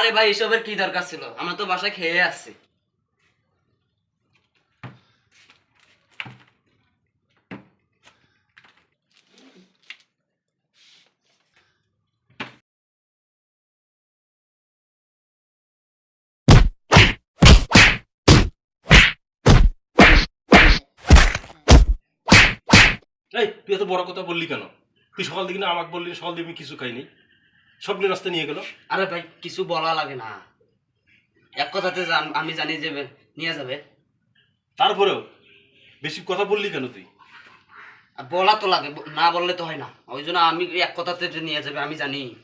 আরে ভাই, এসবের কি দরকার ছিল? আমরা তো বাসায় খেয়ে আসছি। তুই এত বড় কথা বললি কেন? তুই সকাল দিকে আমাকে বললি, সকাল দিকে কিছু খাইনি। সব নিয়ে রাস্তা নিয়ে গেল। আরে ভাই কিছু বলা লাগে না। এক কথাতে জান- আমি জানি যে নিয়ে যাবে। তারপরেও বেশি কথা বললি কেন তুই? আর বলা তো লাগে না বললে তো হয় না। ওই জন্য আমি এক কথাতে যে নিয়ে যাবে আমি জানি।